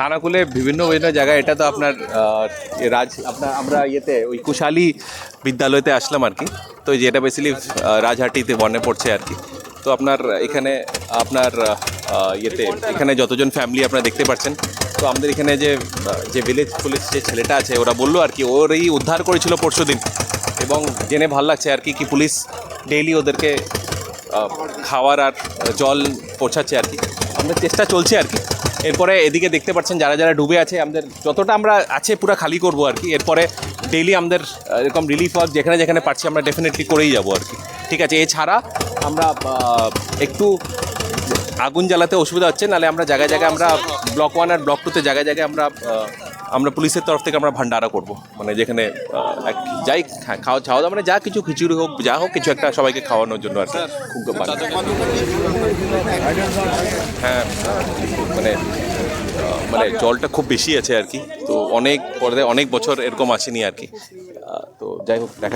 থানাকুলে বিভিন্ন বিভিন্ন জায়গায় এটা তো আপনার রাজ, আপনার, আমরা ইয়েতে, ওই কুশালী বিদ্যালয়তে আসলাম আর কি। তো এই যেটা বেসিলি রাজহাটিতে বনে পড়ছে আর কি। তো আপনার এখানে, আপনার ইয়েতে, এখানে যতজন ফ্যামিলি আপনারা দেখতে পাচ্ছেন, তো আমাদের এখানে যে যে ভিলেজ পুলিশ যে ছেলেটা আছে, ওরা বলল আর কি, ওরই উদ্ধার করেছিল পরশু দিন। এবং জেনে ভালো লাগছে আর কি কি পুলিশ ডেইলি ওদেরকে খাওয়ার আর জল পৌঁছাচ্ছে আর কি। আমাদের চেষ্টা চলছে আর কি। এরপরে এদিকে দেখতে পাচ্ছেন যারা যারা ডুবে আছে, আমাদের যতটা আমরা আছে পুরো খালি করব আর কি। এরপরে ডেইলি আমাদের এরকম রিলিফ ওয়ার্ক যেখানে যেখানে পারছি আমরা ডেফিনেটলি করেই যাব আর কি। ঠিক আছে, এছাড়া আমরা একটু আগুন জ্বালাতে অসুবিধা হচ্ছে, নাহলে আমরা জায়গায় জায়গায় আমরা ব্লক ওয়ান আর ব্লক টুতে জায়গায় জায়গায় আমরা আমরা পুলিশের তরফ থেকে আমরা ভান্ডারা করব। মানে যেখানে যাই খাওয়া খাওয়া দাওয়া মানে যা কিছু খিচুড়ি হোক, যা হোক, কিছু একটা সবাইকে খাওয়ানোর জন্য আর কি। খুব। হ্যাঁ মানে মানে জলটা খুব বেশি আছে আর কি, তো অনেক পরে, অনেক বছর এরকম আসেনি আর কি তো যাই হোক, দেখা।